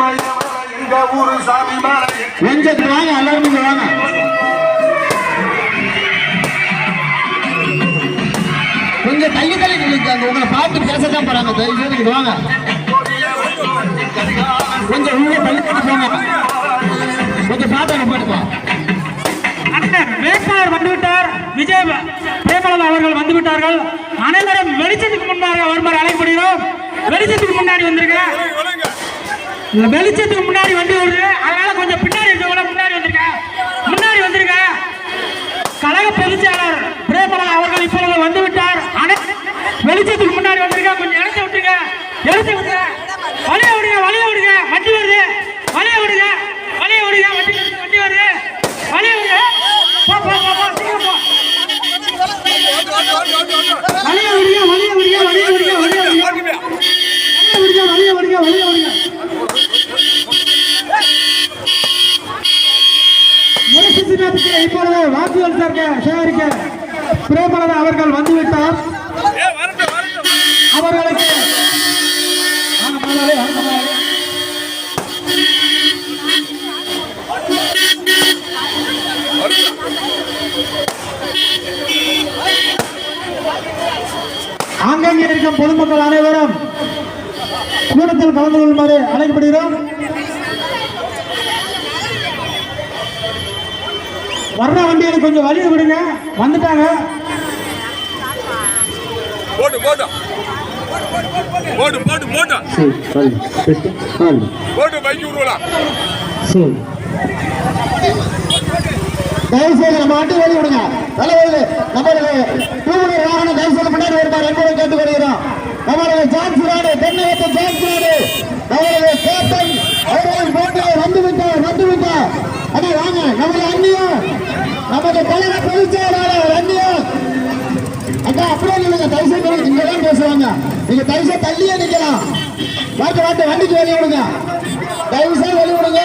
எங்க ஊரு சாமி மலை கொஞ்சம் வாங்க எல்லாரும் இங்க வாங்க கொஞ்சம் தள்ளி தள்ளி நில்லுங்க. உங்களை பார்த்து பேசத்தான் போறாங்க. தயவு வாங்க. கொஞ்சம் உங்களை தள்ளி தள்ளி போங்க. கொஞ்சம் பார்த்து போட்டுப்போம் அண்ணன் வேட்பாளர் வந்துவிட்டார். விஜய் பிரேமலதா அவர்கள் வந்துவிட்டார்கள். அனைவரும் வெளிச்சத்துக்கு முன்னாடி வருமாறு அழைக்கப்படுகிறோம். வெளிச்சத்துக்கு முன்னாடி வந்திருக்க வெளிச்சத்துக்கு முன்னாடி வண்டி வருது அதனால கொஞ்சம் பின்னாடி இருக்கவங்க முன்னாடி வந்திருக்க? முன்னாடி வந்திருக்க? கழக பொதுச்செயலர் பிரேமலா அவர்கள் இப்பொழுது வந்துவிட்டார் அனை- வெளிச்சத்துக்கு முன்னாடி வந்திருக்க? கொஞ்சம் எழுத்து விட்டுருங்க. எழுத்து விட்டுருங்க. வழிய விடுங்க வழிய விடுங்க. வண்டி வருது. வழிய விடுங்க. வழிய விடுங்க. வண்டி வண்டி வருது. வழிய விடுங்க. போ போ போ போ சீக்கிரம் போ. வழிய விடுங்க வழிய விடுங்க வழிய விடுங்க வழிய விடுங்க வழிய விடுங்க வழிய விடுங்க. சின்னத்துக்கு இப்பொழுது வாக்குகள் சேர்க்க சேகரிக்க பிரேமலதா அவர்கள் வந்துவிட்டார் அவர்களுக்கு. ஆங்காங்கே இருக்கும் பொதுமக்கள் அனைவரும் கூட்டத்தில் கலந்து கொள்ளுமாறு அழைக்கப்படுகிறோம் வர்ற வண்டிகளுக்கு கொஞ்சம் வழி விடுங்க. வந்துட்டாங்க. போட்டு போட்டு போட்டு போட்டு போட்டு போட்டு பைக் விடுவலாம் தயவு செய்து நம்ம வண்டி வழி விடுங்க. தலைவர்களே நம்மளுடைய டூவீலர் வாகனம் தயவு செய்து முன்னாடி வருமாறு என்பதை கேட்டுக் கொள்கிறோம் நம்மளுடைய ஜான்சி தென்னகத்து ஜான்சி நாடு நம்மளுடைய கேப்டன் அவர்கள் போட்டியில் வந்து விட்டார் வந்து விட்டார் நமது வாங்க நமது கழக பொதுச் செயலாளர் அந்நியம் அக்கா அப்படியே நீங்க தயவு செய்து இங்க தான் பேசுவாங்க. நீங்க தயவு தள்ளியே நிக்கலாம். வாட்டு வாட்டு வண்டிக்கு வெளியே விடுங்க. தயவு செய்து வெளியே விடுங்க.